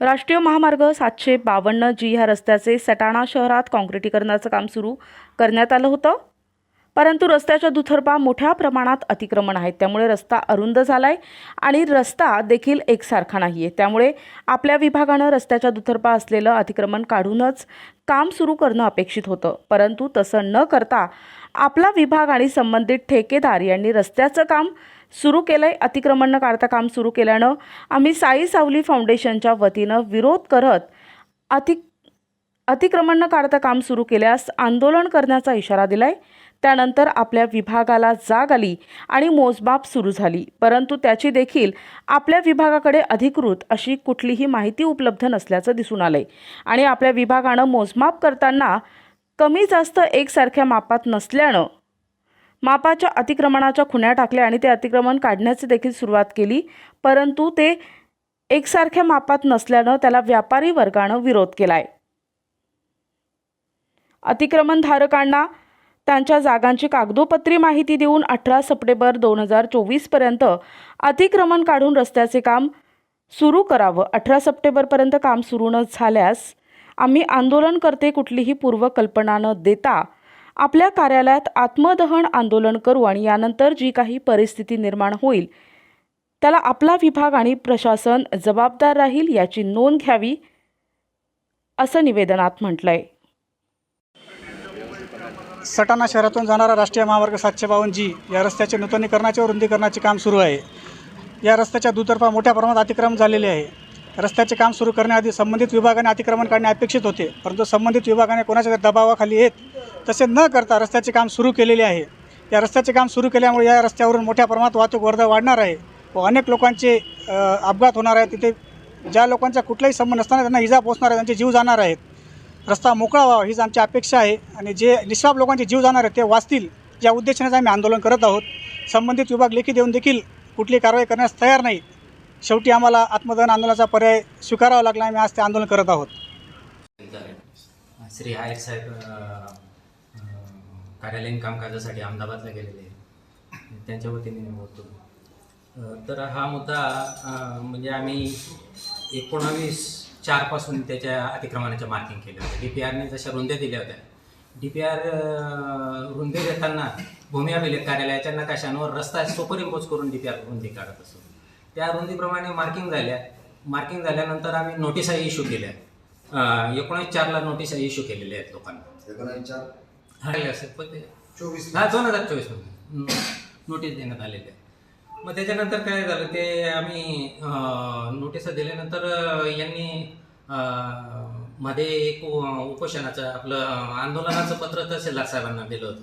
राष्ट्रीय महामार्ग सातशे बावन्न जी ह्या रस्त्याचे सटाणा शहरात काँक्रिटीकरणाचं काम सुरू करण्यात आलं होतं. परंतु रस्त्याच्या दुथर्पा मोठ्या प्रमाणात अतिक्रमण आहेत. त्यामुळे रस्ता अरुंद झाला आहे आणि रस्ता देखील एकसारखा नाही आहे त्यामुळे आपल्या विभागानं रस्त्याच्या दुथर्पा असलेलं अतिक्रमण काढूनच काम सुरू करणं अपेक्षित होतं. परंतु तसं न करता आपला विभाग आणि संबंधित ठेकेदार यांनी रस्त्याचं काम सुरू केलंय अतिक्रमण न काढता काम सुरू केल्यानं आम्ही साई सावली फाउंडेशनच्या वतीनं विरोध करत अति अतिक्रमण न काढता काम सुरू केल्यास आंदोलन करण्याचा इशारा दिलाय. त्यानंतर आपल्या विभागाला जाग आली आणि मोजमाप सुरू झाली. परंतु त्याची देखील आपल्या विभागाकडे अधिकृत अशी कुठलीही माहिती उपलब्ध नसल्याचं दिसून आलंय. आणि आपल्या विभागानं मोजमाप करताना कमी जास्त एकसारख्या मापात नसल्यानं मापाच्या अतिक्रमणाच्या खुण्या टाकल्या आणि ते अतिक्रमण काढण्याची देखील सुरुवात केली. परंतु ते एकसारख्या मापात नसल्यानं त्याला व्यापारी वर्गानं विरोध केलाय. अतिक्रमणधारकांना त्यांच्या जागांची कागदोपत्री माहिती देऊन अठरा सप्टेंबर दोन हजार चोवीसपर्यंत अतिक्रमण काढून रस्त्याचे काम सुरू करावं. अठरा सप्टेंबरपर्यंत काम सुरू न झाल्यास आम्ही आंदोलनकर्ते कुठलीही पूर्वकल्पना न देता आपल्या कार्यालयात आत्मदहन आंदोलन करू आणि यानंतर जी काही परिस्थिती निर्माण होईल त्याला आपला विभाग आणि प्रशासन जबाबदार राहील याची नोंद घ्यावी असं निवेदनात म्हटलंय. सटाणा शहरातून जाणारा राष्ट्रीय महामार्ग सातशे बावन्न जी या रस्त्याचे नूतनीकरणाचे व रुंदीकरणाचे काम सुरू आहे. या रस्त्याच्या दुतर्फा मोठ्या प्रमाणात अतिक्रमण झालेले आहे. रस्त्याचे काम सुरू करण्याआधी संबंधित विभागाने अतिक्रमण काढणे अपेक्षित होते परंतु संबंधित विभागाने कोणाच्या तरी दबावाखाली येत तसे न करता रस्त्याचे काम सुरू केलेले आहे. या रस्त्याचे काम सुरू केल्यामुळे या रस्त्यावरून मोठ्या प्रमाणात वाहतूक वर्धा वाढणार आहे व अनेक लोकांचे अपघात होणार आहेत. तिथे ज्या लोकांचा कुठलाही संबंध नसताना त्यांना इजा पोचणार आहे त्यांचे जीव जाणार आहेत. रस्ता मोकळा व्हावा हीच आमची अपेक्षा आहे आणि जे निष्पाप लोकांचे जीव जाणार आहेत ते वाचतील. या उद्देशानेच आम्ही आंदोलन करत आहोत. संबंधित विभाग लेखी देऊन देखील कुठली कारवाई करण्यास तयार नाही. शेवटी आम्हाला आत्मदहन आंदोलनाचा पर्याय स्वीकारावा लागला. आम्ही आज ते आंदोलन करत आहोत. श्री आयर साहेब कार्यालयीन कामकाजासाठी अहमदाबादला गेलेले आहे त्यांच्या वतीने मी बोलतो. तर हा मुद्दा म्हणजे आम्ही एकोणावीस चारपासून त्याच्या अतिक्रमणाच्या मार्किंग केलं होत्या. डी पी आरने जशा रुंद्या दिल्या होत्या डी पी आर रुंदी देताना भूमी अभिलेख कार्यालयाच्या नकाशांवर रस्ता सुपर इम्पोज करून डी पी आर रुंदी काढत असतो. त्या रुंदीप्रमाणे मार्किंग झाल्या. मार्किंग झाल्यानंतर आम्ही नोटिसाही इश्यू केल्या. एकोणीस चारला नोटीस इश्यू केलेल्या आहेत लोकांना. एकोणावीस चार हा असेल पण ते चोवीस हा दोन हजार चोवीसमध्ये नोटीस देण्यात आलेली आहे. मग त्याच्यानंतर काय झालं ते आम्ही नोटीस दिल्यानंतर यांनी मध्ये एक उपोषणाचं आपलं आंदोलनाचं पत्र तहसीलदार साहेबांना दिलं होतं.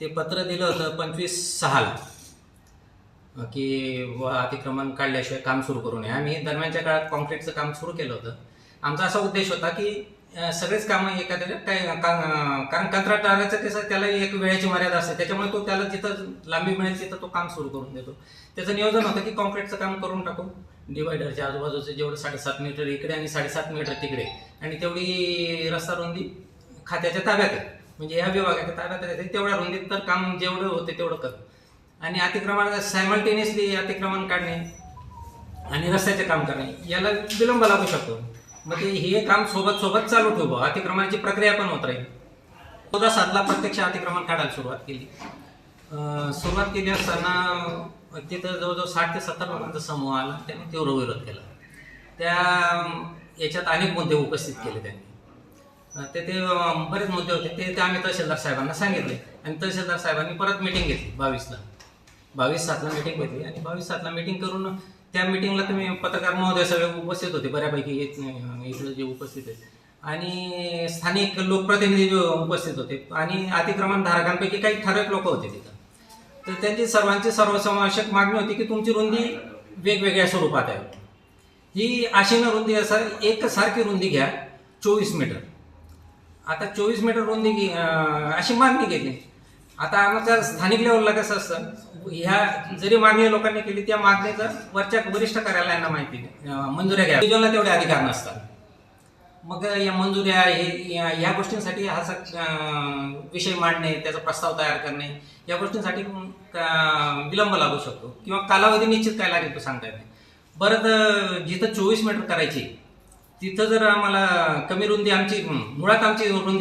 ते पत्र दिलं होतं पंचवीस सहाला की व अतिक्रमण काढल्याशिवाय काम सुरू करू नये. आम्ही दरम्यानच्या काळात कॉन्क्रीटचं काम सुरू केलं होतं. आमचा असा उद्देश होता की सगळेच कामं एखाद्या काय का- कारण कंत्राटदाराचं कसं त्याला एक वेळेची मर्यादा असते. त्याच्यामुळे तो त्याला जिथं लांबी मिळेल तिथं तो काम सुरू करून देतो. त्याचं नियोजन होतं की कॉन्क्रीटचं काम करून टाकू. डिवायडरच्या आजूबाजूचे जेवढं साडेसात मीटर इकडे आणि साडेसात मीटर तिकडे. आणि तेवढी रस्ता रुंदी खात्याच्या ताब्यात आहे. म्हणजे ह्या विभागाच्या ताब्यात आहे. तेवढ्या रुंदीत तर काम जेवढं होते तेवढं कर. आणि अतिक्रमण सायमल्टेनियसली अतिक्रमण काढणे आणि रस्त्याचे काम करणे याला विलंब लागू शकतो. मग ते हे काम सोबत सोबत चालू ठेवू बुवा. अतिक्रमणाची प्रक्रिया पण होत राहील. चौदा सातला प्रत्यक्ष अतिक्रमण काढायला सुरुवात केली. सुरुवात केली असताना तिथं जवळजवळ साठ ते सत्तर लोकांचा समूह आला. त्यांनी तीव्र विरोध केला. त्या याच्यात अनेक मुद्दे उपस्थित केले त्यांनी. ते ते बरेच मुद्दे होते. ते ते आम्ही तहसीलदार साहेबांना सांगितले. आणि तहसीलदार साहेबांनी परत मिटिंग घेतली बावीसला. बावीस सातला मिटिंग घेतली आणि बावीस सातला मिटिंग करून त्या मिटिंगला तुम्ही पत्रकार महोदय सगळे उपस्थित होते बऱ्यापैकी येत नाही, जे उपस्थित आहेत आणि स्थानिक लोकप्रतिनिधी जे उपस्थित होते आणि अतिक्रमण धारकांपैकी काही ठराविक लोक होते तिथं. तर त्यांची सर्वांची सर्वसमावेशक मागणी होती की तुमची रुंदी वेगवेगळ्या स्वरूपात आहे. ही आशेनं रुंदी असं एकसारखी रुंदी घ्या चोवीस मीटर. आता चोवीस मीटर रुंदी घे- अशी मागणी केली आता आमच्या स्थानिक लेवलला कसं असतं ह्या जरी मागणी लोकांनी केली त्या मागणीचं वरच्या वरिष्ठ कार्यालयांना माहिती मंजुऱ्या घ्या. रिजनला तेवढे अधिकार नसतात. मग या मंजुऱ्या हे या- या गोष्टींसाठी हा विषय मांडणे त्याचा प्रस्ताव तयार करणे या गोष्टींसाठी विलंब लागू शकतो. किंवा कालावधी निश्चित काय लागेल तो सांगता येत नाही. बरं तर जिथं चोवीस मीटर करायची तिथं जर आम्हाला कमी रुंदी आमची मुळात आमची रुंदी